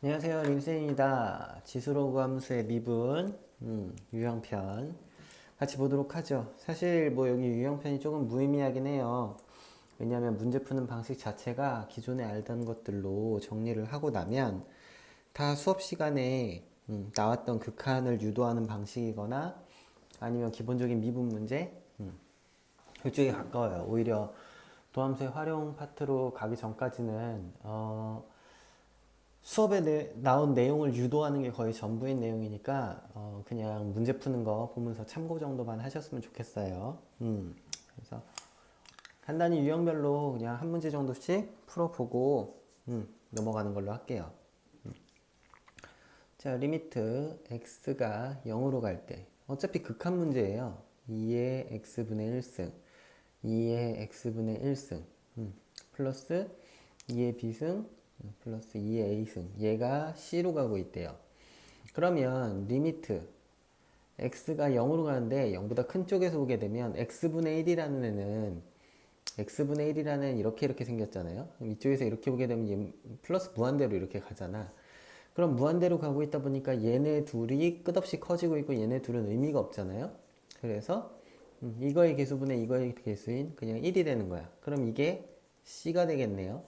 안녕하세요 림쌤입니다. 지수로그 함수의 미분 음, 유형편 같이 보도록 하죠. 사실 뭐 여기 유형편이 조금 무의미하긴 해요. 왜냐하면 문제 푸는 방식 자체가 기존에 알던 것들로 정리를 하고 나면 다 수업 시간에 음, 나왔던 극한을 유도하는 방식이거나 아니면 기본적인 미분 문제 음, 그쪽에 가까워요. 오히려 도함수의 활용 파트로 가기 전까지는 어, 수업에 내, 나온 내용을 유도하는 게 거의 전부인 내용이니까 어, 그냥 문제 푸는 거 보면서 참고 정도만 하셨으면 좋겠어요. 음, 그래서 간단히 유형별로 그냥 한 문제 정도씩 풀어보고 음, 넘어가는 걸로 할게요. 음. 자, 리미트 x가 0으로 갈 때 어차피 극한 문제예요. 2의 x분의 1승 2의 x분의 1승 음, 플러스 2의 b승 플러스 2의 a승 얘가 c로 가고 있대요. 그러면 리미트. X가 0으로 가는데 0보다 큰 쪽에서 오게 되면 x분의 1이라는 애는 x분의 1이라는 이렇게 이렇게 생겼잖아요. 이쪽에서 이렇게 오게 되면 얘 플러스 무한대로 이렇게 가잖아. 그럼 무한대로 가고 있다 보니까 얘네 둘이 끝없이 커지고 있고 얘네 둘은 의미가 없잖아요. 그래서 음, 이거의 개수분의 이거의 개수인 그냥 1이 되는 거야. 그럼 이게 c가 되겠네요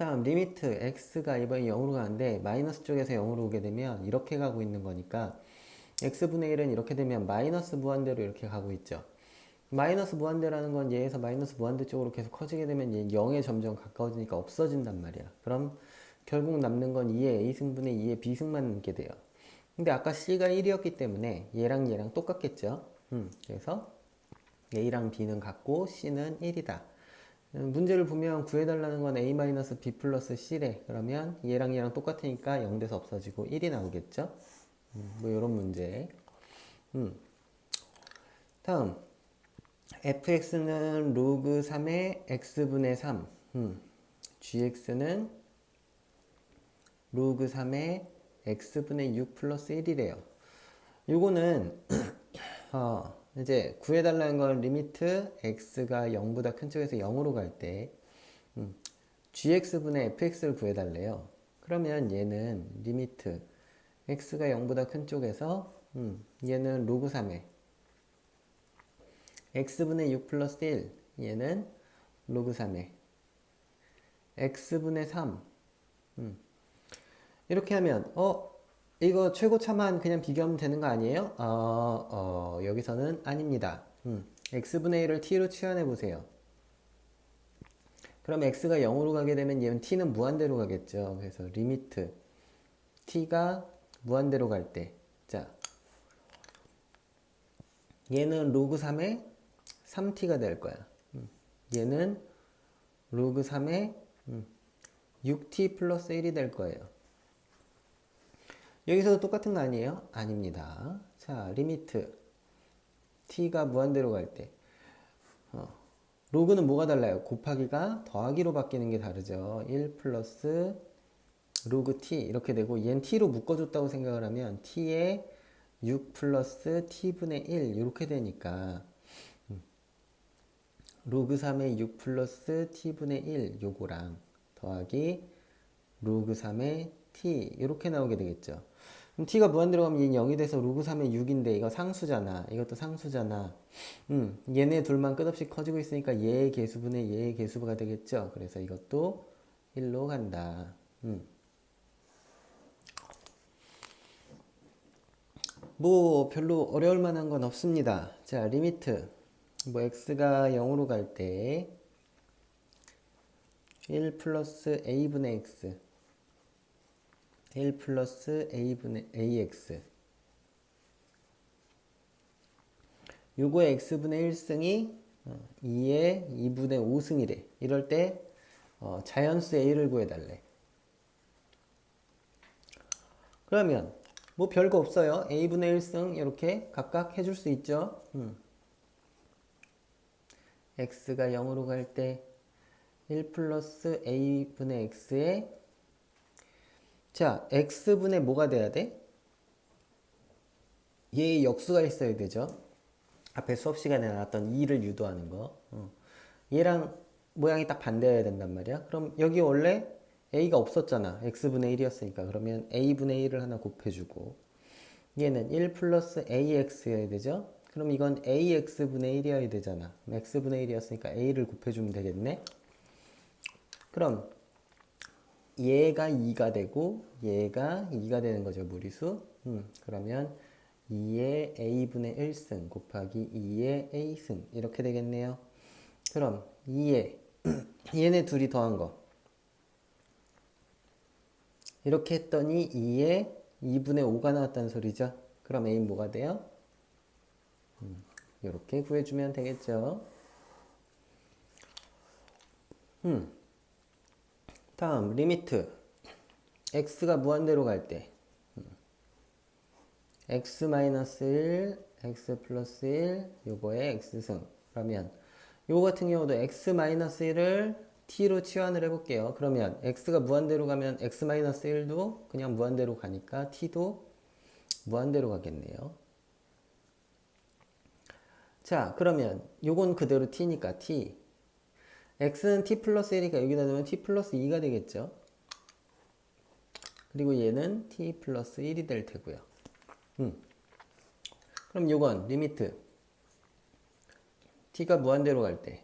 다음 리미트 x가 이번에 0으로 가는데 마이너스 쪽에서 0으로 오게 되면 이렇게 가고 있는 거니까 x분의 1은 이렇게 되면 마이너스 무한대로 이렇게 가고 있죠. 마이너스 무한대라는 건 얘에서 마이너스 무한대 쪽으로 계속 커지게 되면 얘 0에 점점 가까워지니까 없어진단 말이야. 그럼 결국 남는 건 2의 a승분의 2의 b승만 남게 돼요. 근데 아까 c가 1이었기 때문에 얘랑 얘랑 똑같겠죠. 음, 그래서 a랑 b는 같고 c는 1이다. 문제를 보면 구해달라는 건 a-b 플러스 c래. 그러면 얘랑 얘랑 똑같으니까 0돼서 없어지고 1이 나오겠죠? 음, 뭐 이런 문제. 음. 다음 fx는 로그 3의 x분의 3 음. gx는 로그 3의 x분의 6 플러스 1이래요. 요거는 어, 이제 구해달라는 건 리미트 x가 0보다 큰 쪽에서 0으로 갈때 음, gx분의 fx를 구해달래요. 그러면 얘는 리미트 x가 0보다 큰 쪽에서 음, 얘는 로그 3에. x분의 6 플러스 1 얘는 로그 3에. x분의 3 음, 이렇게 하면 어 이거 최고차만 그냥 비교하면 되는 거 아니에요? 어, 어, 여기서는 아닙니다. 음, x분의 1을 t로 치환해 보세요. 그럼 x가 0으로 가게 되면 얘는 t는 무한대로 가겠죠. 그래서 리미트 t가 무한대로 갈 때, 자, 얘는 로그 3의 3t가 될 거야. 음, 얘는 로그 3의 6t 플러스 1이 될 거예요. 여기서도 똑같은 거 아니에요? 아닙니다. 자, 리미트 t가 무한대로 갈 때, 어, 로그는 뭐가 달라요? 곱하기가 더하기로 바뀌는 게 다르죠. 1 플러스 로그 t 이렇게 되고 얜 t로 묶어줬다고 생각을 하면 t에 6 플러스 t분의 1 이렇게 되니까 음, 로그 3의 6 플러스 t분의 1 요거랑 더하기 로그 3의 t 이렇게 나오게 되겠죠. 그럼 t가 무한대로 가면 얘는 0이 돼서 로그 3의 6인데 이거 상수잖아. 이것도 상수잖아. 음, 얘네 둘만 끝없이 커지고 있으니까 얘의 개수분의 얘의 개수가 되겠죠. 그래서 이것도 1로 간다. 음. 뭐 별로 어려울 만한 건 없습니다. 자, 리미트. 뭐 x가 0으로 갈 때 1 플러스 a분의 x 1 플러스 a분의 ax 요거의 x분의 1승이 2의 2분의 5승이래. 이럴 때 어, 자연수 a를 구해달래. 그러면 뭐 별거 없어요. A분의 1승 이렇게 각각 해줄 수 있죠? 음. x가 0으로 갈 때 1 플러스 a분의 x에 자, x분의 뭐가 돼야 돼? 얘의 역수가 있어야 되죠. 앞에 수업 시간에 나왔던 2를 유도하는 거. 어. 얘랑 모양이 딱 반대여야 된단 말이야. 그럼 여기 원래 a가 없었잖아. x분의 1이었으니까. 그러면 a분의 1을 하나 곱해주고 얘는 1 플러스 ax여야 되죠? 그럼 이건 ax분의 1이어야 되잖아. x분의 1이었으니까 a를 곱해주면 되겠네. 그럼 얘가 2가 되고 얘가 2가 되는 거죠. 무리수. 음, 그러면 2의 a분의 1승 곱하기 2의 a승 이렇게 되겠네요. 그럼 2의 얘네 둘이 더한 거 이렇게 했더니 2의 2분의 5가 나왔다는 소리죠. 그럼 a는 뭐가 돼요? 음, 이렇게 구해주면 되겠죠. 음. 다음 리미트. X가 무한대로 갈 때. X 마이너스 1, x 플러스 1 요거의 x승 그러면 요거 같은 경우도 x 마이너스 1을 t로 치환을 해볼게요. 그러면 x가 무한대로 가면 x 마이너스 1도 그냥 무한대로 가니까 t도 무한대로 가겠네요. 자 그러면 요건 그대로 t니까 t x는 t 플러스 1이니까 여기다 넣으면 t 플러스 2가 되겠죠. 그리고 얘는 t 플러스 1이 될 테고요. 음. 그럼 요건 리미트 t가 무한대로 갈 때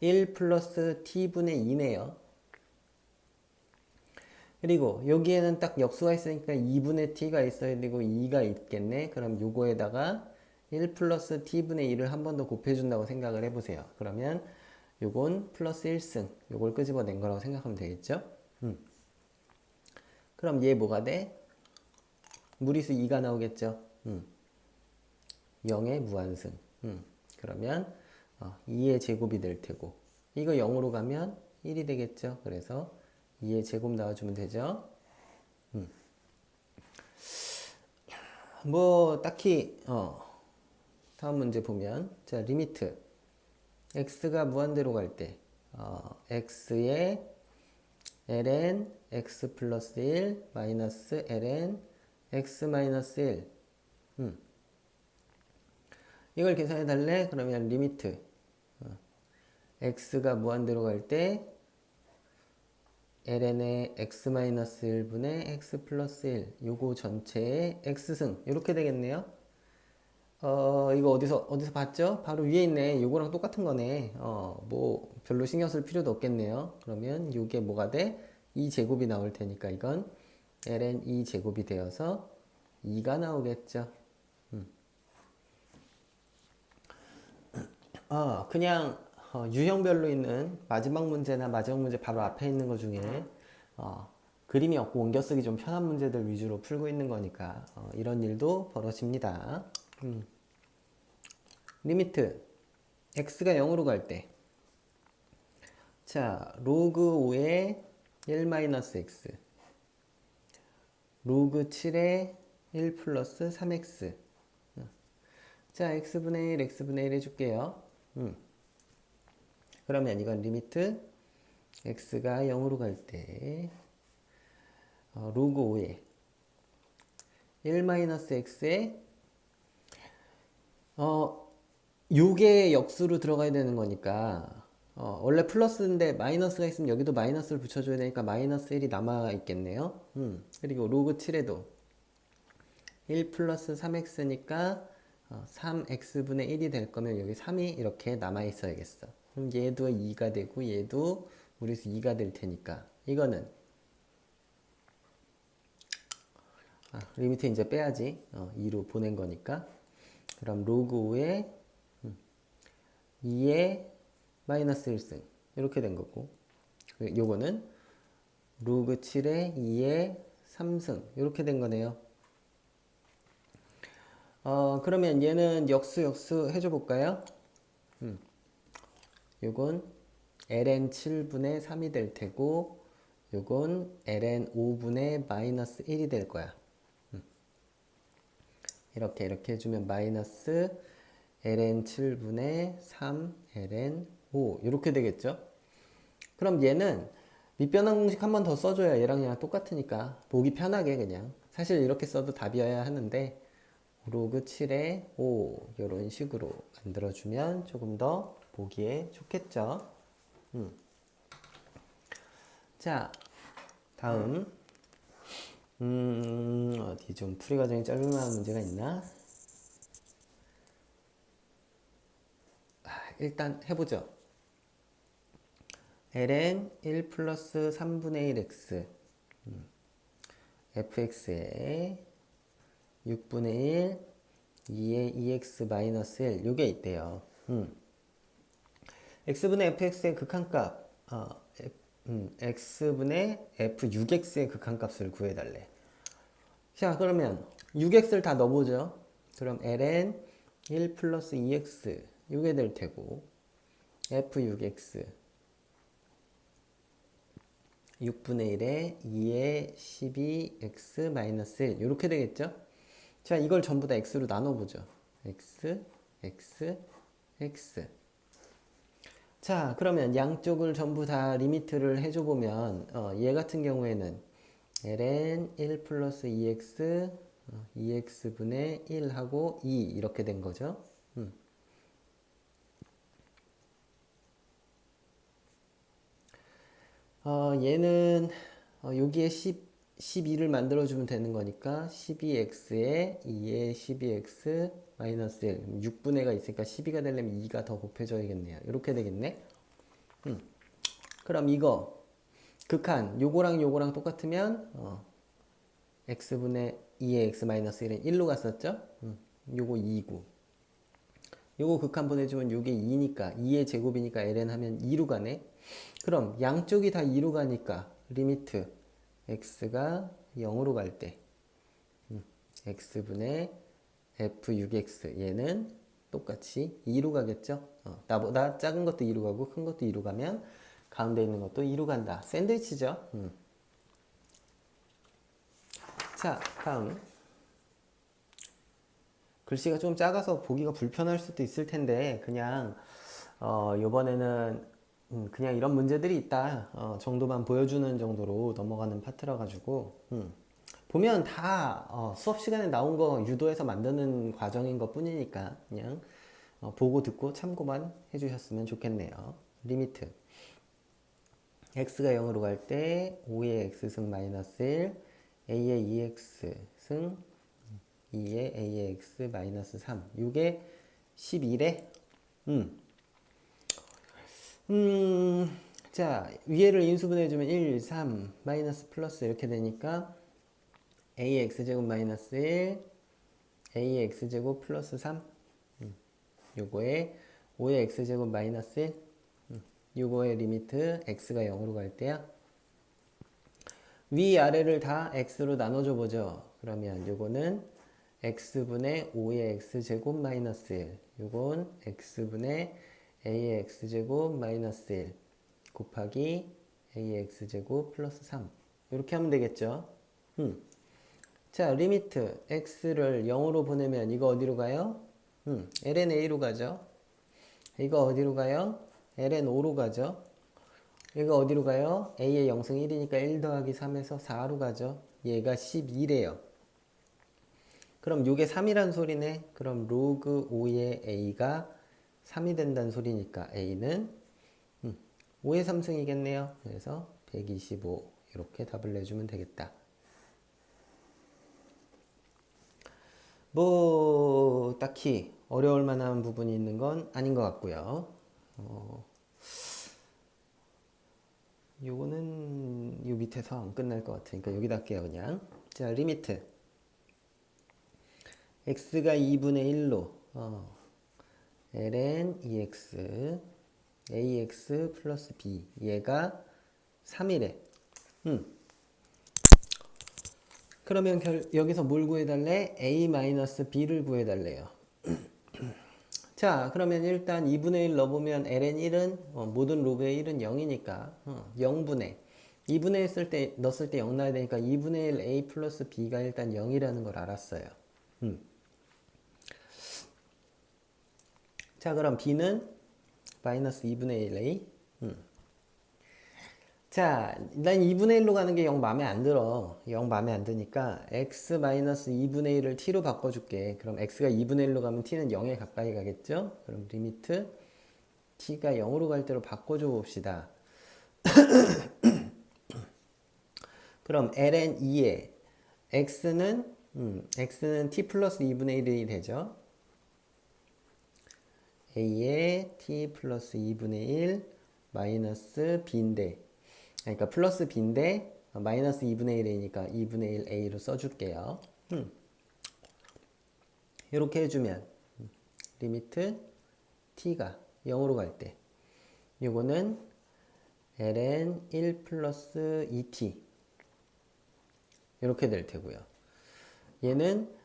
1 플러스 t분의 2네요. 그리고 여기에는 딱 역수가 있으니까 2분의 t가 있어야 되고 2가 있겠네. 그럼 요거에다가 1 플러스 t분의 2를 한번 더 곱해준다고 생각을 해보세요. 그러면 요건 플러스 1승, 요걸 끄집어낸 거라고 생각하면 되겠죠? 음. 그럼 얘 뭐가 돼? 무리수 2가 나오겠죠? 음. 0의 무한승. 음. 그러면 어, 2의 제곱이 될 테고 이거 0으로 가면 1이 되겠죠? 그래서 2의 제곱 나와주면 되죠? 음. 뭐 딱히 어, 다음 문제 보면 자 리미트 x가 무한대로 갈때 어, x의 ln x 플러스 1 마이너스 ln x 마이너스 1 음. 이걸 계산해 달래? 그러면 리미트 어, x가 무한대로 갈 때 ln의 x 마이너스 1분의 x 플러스 1 요거 전체의 x승 이렇게 되겠네요. 어, 이거 어디서, 어디서 봤죠? 바로 위에 있네. 요거랑 똑같은 거네. 어, 뭐, 별로 신경 쓸 필요도 없겠네요. 그러면 요게 뭐가 돼? 2제곱이 나올 테니까 이건 ln 2 제곱이 되어서 2가 나오겠죠. 음. 아, 그냥 어, 유형별로 있는 마지막 문제나 마지막 문제 바로 앞에 있는 것 중에 어, 그림이 없고 옮겨 쓰기 좀 편한 문제들 위주로 풀고 있는 거니까 어, 이런 일도 벌어집니다. 음. 리미트 x가 0으로 갈 때 자, 로그 5의 1 마이너스 x 로그 7의 1 플러스 3x 자, x분의 1, x분의 1 해줄게요. 음. 그러면 이건 리미트 x가 0으로 갈 때 어, 로그 5의 1 마이너스 x의 어, 요게 역수로 들어가야 되는 거니까 어, 원래 플러스인데 마이너스가 있으면 여기도 마이너스를 붙여줘야 되니까 마이너스 1이 남아 있겠네요. 음, 그리고 로그 7에도 1 플러스 3x니까 어, 3x분의 1이 될 거면 여기 3이 이렇게 남아 있어야겠어. 그럼 얘도 2가 되고 얘도 무리수 2가 될 테니까 이거는 아, 리미트 이제 빼야지. 어, 2로 보낸 거니까. 그럼 로그 5에 2의 마이너스 1승 이렇게 된 거고 그 요거는 로그 7에 2의 3승 이렇게 된 거네요. 어 그러면 얘는 역수 역수 해줘 볼까요? 음. 요건 ln 7분의 3이 될 테고 요건 ln 5분의 마이너스 1이 될 거야. 이렇게 이렇게 해주면 마이너스 ln 7분의 3 ln 5 이렇게 되겠죠 그럼 얘는 밑변환 공식 한 번 더 써줘야 얘랑 얘랑 똑같으니까 보기 편하게 그냥 사실 이렇게 써도 답이어야 하는데 로그 7에 5 이런 식으로 만들어주면 조금 더 보기에 좋겠죠 음. 자, 다음. 음, 어디 좀 풀이 과정이 짧을 만한 문제가 있나? 아, 일단 해보죠. ln 1 플러스 3분의 1 x 음, fx에 6분의 1 2의 2x 마이너스 1 요게 있대요. 음. x분의 fx의 극한값 어, 음, x분의 f6x의 극한값을 구해달래. 자 그러면 6x를 다 넣어보죠. 그럼 ln 1 플러스 2x 요게 될 테고 f6x 6분의 1에 2의 12x 마이너스 1 이렇게 되겠죠? 자 이걸 전부 다 x로 나눠보죠. x, x, x 자 그러면 양쪽을 전부 다 리미트를 해줘 보면 어, 얘 같은 경우에는 ln 1 플러스 2x 어, 2x분의 1하고 2 이렇게 된 거죠. 음. 어, 얘는 어, 여기에 10, 12를 만들어주면 되는 거니까 12x에 2에 12x 마이너스 1 6분의 가 있으니까 12가 되려면 2가 더 곱해져야겠네요. 이렇게 되겠네? 음. 그럼 이거 극한 요거랑 요거랑 똑같으면 어, x분의 2의 x 마이너스 1은 1로 갔었죠? 음. 요거 2고 요거 극한 보내주면 요게 2니까 2의 제곱이니까 ln 하면 2로 가네. 그럼 양쪽이 다 2로 가니까 리미트 x가 0으로 갈때 음, x분의 f6x 얘는 똑같이 2로 가겠죠? 어, 나보다 작은 것도 2로 가고 큰 것도 2로 가면 가운데 있는 것도 2로 간다. 샌드위치죠? 음. 자 다음 글씨가 좀 작아서 보기가 불편할 수도 있을 텐데 그냥 어, 이번에는 음, 그냥 이런 문제들이 있다 어, 정도만 보여주는 정도로 넘어가는 파트라 가지고 음, 보면 다 어, 수업 시간에 나온 거 유도해서 만드는 과정인 것 뿐이니까 그냥 어, 보고 듣고 참고만 해주셨으면 좋겠네요. 리미트. X가 0으로 갈 때 5의 x승 마이너스 1 a의 2x 승 2의 a의 x 마이너스 3 이게 11에? 음. 음, 자, 위에를 인수분해 주면 1, 3, 마이너스 플러스 이렇게 되니까 a의 x제곱 마이너스 1, a의 x제곱 플러스 3 음, 요거에 5의 x제곱 마이너스 1 음, 요거의 리미트 x가 0으로 갈 때야. 위 아래를 다 x로 나눠줘 보죠. 그러면 요거는 x분의 5의 x제곱 마이너스 1 요건 x분의 a의 x제곱 마이너스 1 곱하기 a의 x제곱 플러스 3 이렇게 하면 되겠죠 음. 자 리미트 x를 0으로 보내면 이거 어디로 가요? 음, ln a로 가죠 이거 어디로 가요? ln 5로 가죠 이거 어디로 가요? a의 0승 1이니까 1 더하기 3에서 4로 가죠 얘가 12래요 그럼 요게 3이란 소리네 그럼 로그 5의 a가 3이 된다는 소리니까 A는 5의 3승이겠네요. 그래서 125 이렇게 답을 내주면 되겠다. 뭐 딱히 어려울 만한 부분이 있는 건 아닌 것 같고요. 어, 요거는 요 밑에서 안 끝날 것 같으니까 여기다 할게요 그냥. 자 리미트 x가 2분의 1로 어, ln ex ax 플러스 b 얘가 3이래 음. 그러면 결, 여기서 뭘 구해달래? a 마이너스 b를 구해달래요 자 그러면 일단 2분의 1 넣어보면 ln 1은 어, 모든 로그의 1은 0이니까 어, 0분의 2분의 1 쓸 때, 넣었을 때 0 나야 되니까 2분의 1 a 플러스 b가 일단 0이라는 걸 알았어요 음. 자 그럼 b는 마이너스 2분의 1a 음. 자, 난 2분의 1로 가는 게 영 마음에 안 들어. 영 마음에 안 드니까 x 마이너스 2분의 1을 t로 바꿔줄게. 그럼 x가 2분의 1로 가면 t는 0에 가까이 가겠죠? 그럼 리미트 t가 0으로 갈 때로 바꿔줘 봅시다. 그럼 ln 2에 x는 음, x는 t 플러스 2분의 1이 되죠. A에 t 플러스 2분의 1 마이너스 b인데 그러니까 플러스 b인데 어, 마이너스 2분의 1이니까 2분의 1 a로 써줄게요. 음. 이렇게 해주면 음, 리미트 t가 0으로 갈때 요거는 ln 1 플러스 2t 이렇게 될 테고요. 얘는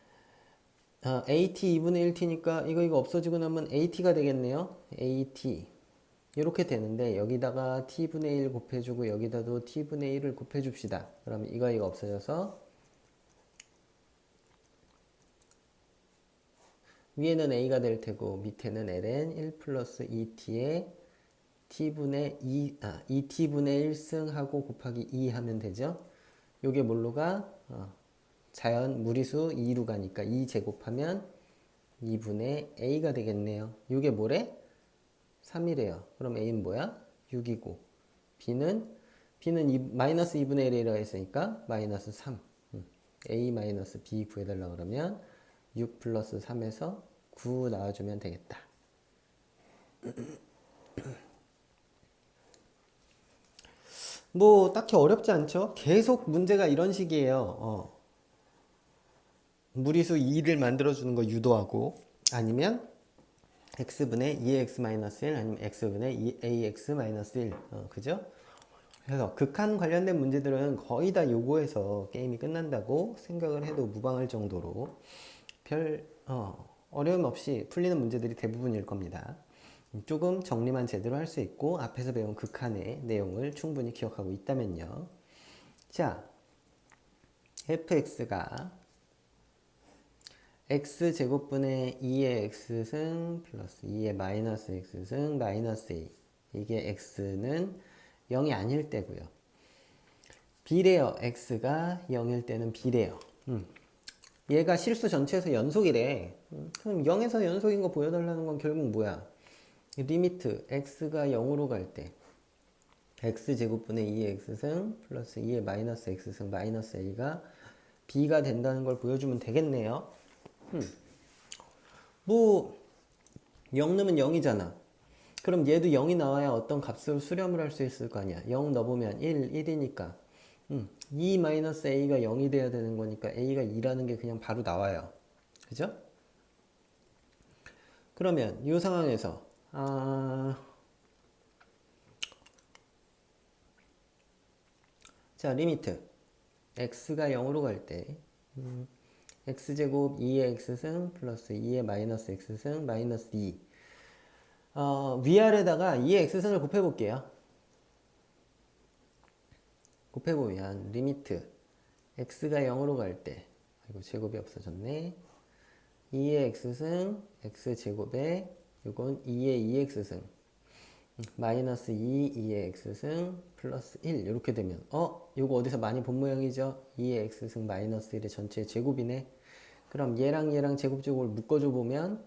아, at 2분의 1t니까 이거 이거 없어지고 나면 at가 되겠네요. at 이렇게 되는데 여기다가 t분의 1 곱해주고 여기다도 t분의 1을 곱해줍시다. 그러면 이거 이거 없어져서 위에는 a가 될 테고 밑에는 ln 1 플러스 2t에 t분의 2, 아, 2t분의 1승 하고 곱하기 2 하면 되죠. 요게 뭘로 가? 어, 자연 무리수 2로 가니까 2 제곱하면 2분의 a가 되겠네요. 요게 뭐래? 3이래요. 그럼 a는 뭐야? 6이고 b는 b는 2, 마이너스 2분의 1이라고 했으니까 마이너스 3 음, a 마이너스 b 구해달라 그러면 6 플러스 3에서 9 나와주면 되겠다. 뭐 딱히 어렵지 않죠? 계속 문제가 이런 식이에요. 어. 무리수 2를 만들어주는 거 유도하고 아니면 x분의 2x-1 아니면 x분의 2ax-1 어, 그죠? 그래서 극한 관련된 문제들은 거의 다 요거에서 게임이 끝난다고 생각을 해도 무방할 정도로 별 어, 어려움 없이 풀리는 문제들이 대부분일 겁니다. 조금 정리만 제대로 할 수 있고 앞에서 배운 극한의 내용을 충분히 기억하고 있다면요. 자, fx가 x제곱분의 2의 x승 플러스 2의 마이너스 x승 마이너스 a 이게 x는 0이 아닐 때고요. 비례요. x가 0일 때는 비례요. 음. 얘가 실수 전체에서 연속이래. 음, 그럼 0에서 연속인 거 보여달라는 건 결국 뭐야? 리미트 x가 0으로 갈 때 x제곱분의 2의 x승 플러스 2의 마이너스 x승 마이너스 a가 b가 된다는 걸 보여주면 되겠네요. 음. 뭐, 0 넣으면 0이잖아. 그럼 얘도 0이 나와야 어떤 값을 수렴을 할 수 있을 거 아니야. 0 넣어보면 1, 1이니까. 음, 2 마이너스 a가 0이 돼야 되는 거니까 a가 2라는 게 그냥 바로 나와요. 그죠? 그러면 이 상황에서 아... 자 리미트 x가 0으로 갈때 음, x제곱 2의 x승 플러스 2의 마이너스 x승 마이너스 2 어, 위아래다가 2의 x승을 곱해볼게요. 곱해보면 리미트 x가 0으로 갈때 아이고 제곱이 없어졌네. 2의 x승 x제곱에 이건 2의 2x승 마이너스 2, 2의 x승 플러스 1 이렇게 되면 어? 이거 어디서 많이 본 모양이죠? 2의 x승 마이너스 1의 전체 제곱이네 그럼 얘랑 얘랑 제곱제곱을 묶어줘 보면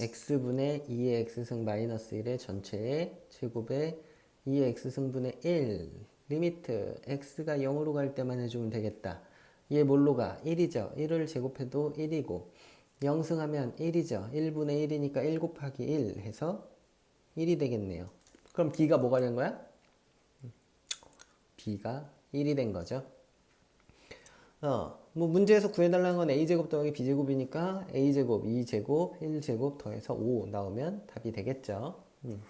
x분의 2의 x승 마이너스 1의 전체의 제곱에 2의 x승분의 1 리미트. x가 0으로 갈 때만 해주면 되겠다. 얘 뭘로 가? 1이죠. 1을 제곱해도 1이고 0승하면 1이죠. 1분의 1이니까 1 곱하기 1 해서 1이 되겠네요. 그럼 b가 뭐가 된 거야? b가 1이 된 거죠. 어, 뭐 문제에서 구해달라는 건 a제곱 더하기 b제곱이니까 a제곱, 2제곱, 1제곱 더해서 5 나오면 답이 되겠죠. 음.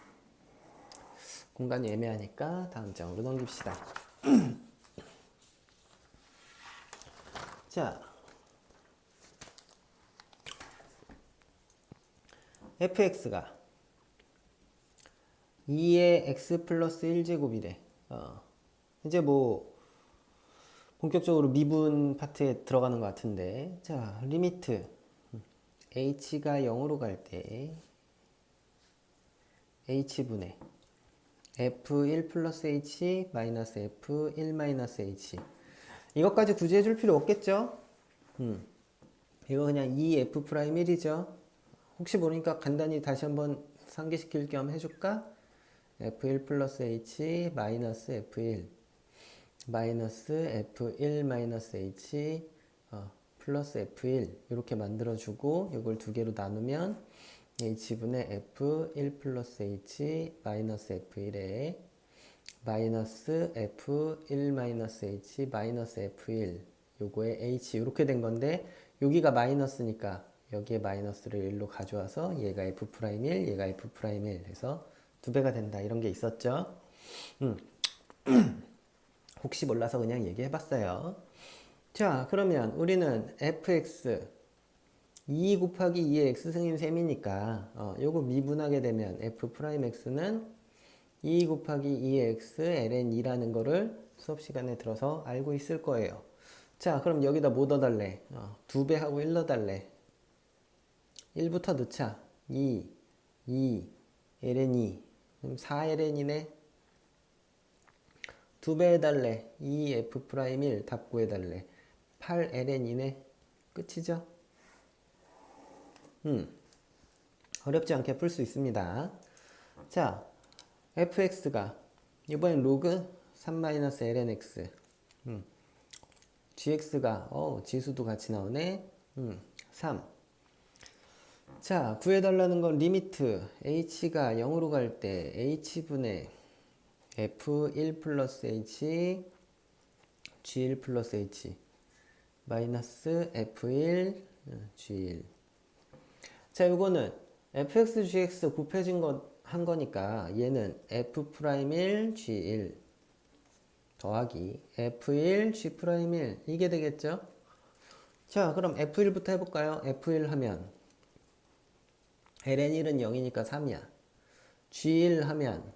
공간이 애매하니까 다음 장으로 넘깁시다. 자, fx가 2의 x 플러스 1제곱이래. 어. 이제 뭐 본격적으로 미분 파트에 들어가는 것 같은데 자 리미트 h가 0으로 갈 때 h분의 f1 플러스 h 마이너스 f1 마이너스 h 이것까지 굳이 해줄 필요 없겠죠? 음. 이거 그냥 2f 프라임 1이죠? 혹시 모르니까 간단히 다시 한번 상기시킬 겸 해줄까? f1 플러스 h 마이너스 f1 마이너스 F1 마이너스 H 어, 플러스 F1 이렇게 만들어주고 이걸 두 개로 나누면 H분의 F1 플러스 H 마이너스 F1에 마이너스 F1 마이너스 H 마이너스 F1 요거에 H 이렇게 된 건데 여기가 마이너스니까 여기에 마이너스를 1로 가져와서 얘가 F'1 얘가 F'1 해서 두 배가 된다 이런 게 있었죠 음. 혹시 몰라서 그냥 얘기해 봤어요 자 그러면 우리는 fx 2 곱하기 2의 x승인 셈이니까 어, 요거 미분하게 되면 f'x는 2 곱하기 2의 x ln 2라는 거를 수업 시간에 들어서 알고 있을 거예요. 자, 그럼 여기다 뭐 넣어달래? 어, 2배 하고 1 넣어달래. 1부터 넣자. 2, 2, ln 2. 그럼 4ln이네. 2배 해달래. 2f'1 답 구 해달래. 8ln이네. 끝이죠? 음. 어렵지 않게 풀 수 있습니다. 자, fx가 이번엔 로그 3-lnx 음. gx가 어 지수도 같이 나오네 음. 3 자, 구해달라는 건 리미트 h가 0으로 갈 때 h분의 f1 플러스 h g1 플러스 h 마이너스 f1 g1 자, 요거는 fx, gx 곱해진 거한 거니까 얘는 f'1 g1 더하기 f1 g'1 이게 되겠죠? 자, 그럼 f1부터 해볼까요? f1 하면 ln1은 0이니까 3이야. g1 하면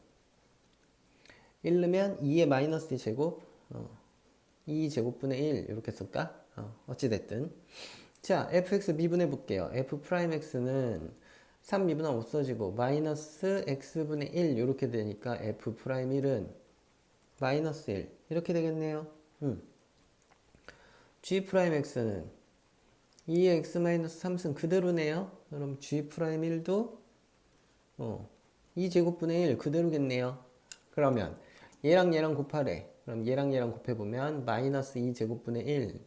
1 넣으면 2의 마이너스 제곱 어, 2 제곱분의 1 이렇게 쓸까? 어, 어찌됐든. 자 fx 미분해 볼게요. F'x는 3 미분하면 없어지고 마이너스 x분의 1 이렇게 되니까 f'1은 마이너스 1 이렇게 되겠네요. 음. g'x는 2x 마이너스 3승 그대로네요. 그럼 g'1도 어, 2제곱분의 1 그대로겠네요. 그러면 얘랑 얘랑 곱하래. 그럼 얘랑 얘랑 곱해보면 마이너스 2제곱분의 1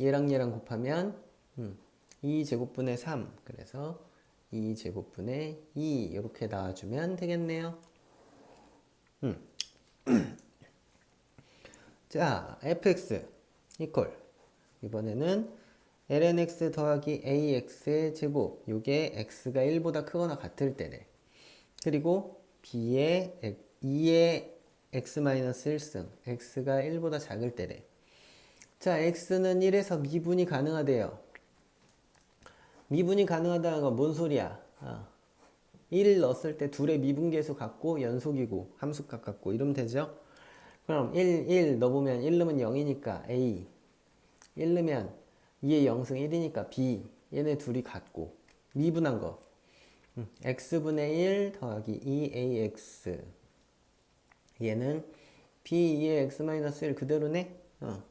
얘랑 얘랑 곱하면 음, 2제곱분의 3 그래서 2제곱분의 2 이렇게 나와주면 되겠네요. 음. 자 fx 이퀄 이번에는 lnx 더하기 ax의 제곱. 요게 x가 1보다 크거나 같을 때래. 그리고 b의 2의 x-1승 x가 1보다 작을 때래 자 x는 1에서 미분이 가능하대요 미분이 가능하다는 건 뭔 소리야? 어. 1 넣었을 때 둘의 미분계수 같고 연속이고 함수값 같고 이러면 되죠? 그럼 1, 1 넣어보면 1 넣으면 0이니까 A 1 넣으면 2의 0승 1이니까 B 얘네 둘이 같고 미분한 거 음, x분의 1 더하기 2ax 얘는 b2의 x-1 그대로네 어.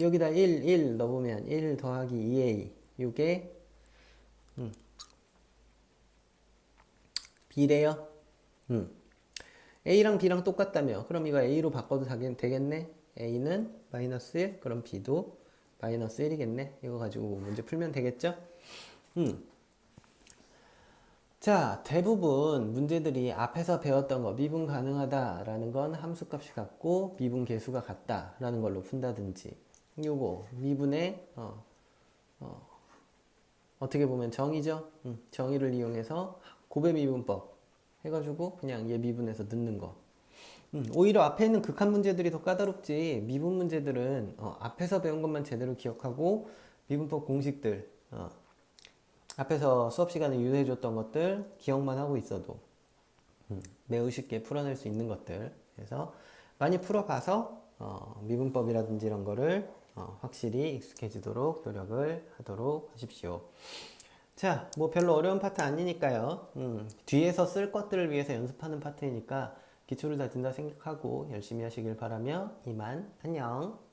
여기다 1, 1 넣어보면 1 더하기 2a 요게 음. B래요. 음. A랑 B랑 똑같다며. 그럼 이거 A로 바꿔도 되겠네. A는 마이너스 1, 그럼 B도 마이너스 1이겠네. 이거 가지고 문제 풀면 되겠죠? 음. 자, 대부분 문제들이 앞에서 배웠던 거 미분 가능하다라는 건 함수값이 같고 미분 계수가 같다라는 걸로 푼다든지 요거 미분의 어, 어, 어 떻게 보면 정의죠. 음, 정의를 이용해서 고배 미분법 해가지고 그냥 얘 미분해서 넣는 거. 음, 오히려 앞에 있는 극한 문제들이 더 까다롭지 미분 문제들은 어, 앞에서 배운 것만 제대로 기억하고 미분법 공식들 어, 앞에서 수업 시간에 유도해 줬던 것들 기억만 하고 있어도 음, 매우 쉽게 풀어낼 수 있는 것들 그래서 많이 풀어봐서 어, 미분법이라든지 이런 거를 어, 확실히 익숙해지도록 노력을 하도록 하십시오. 자, 뭐 별로 어려운 파트 아니니까요. 음, 뒤에서 쓸 것들을 위해서 연습하는 파트이니까 기초를 다진다 생각하고 열심히 하시길 바라며 이만 안녕.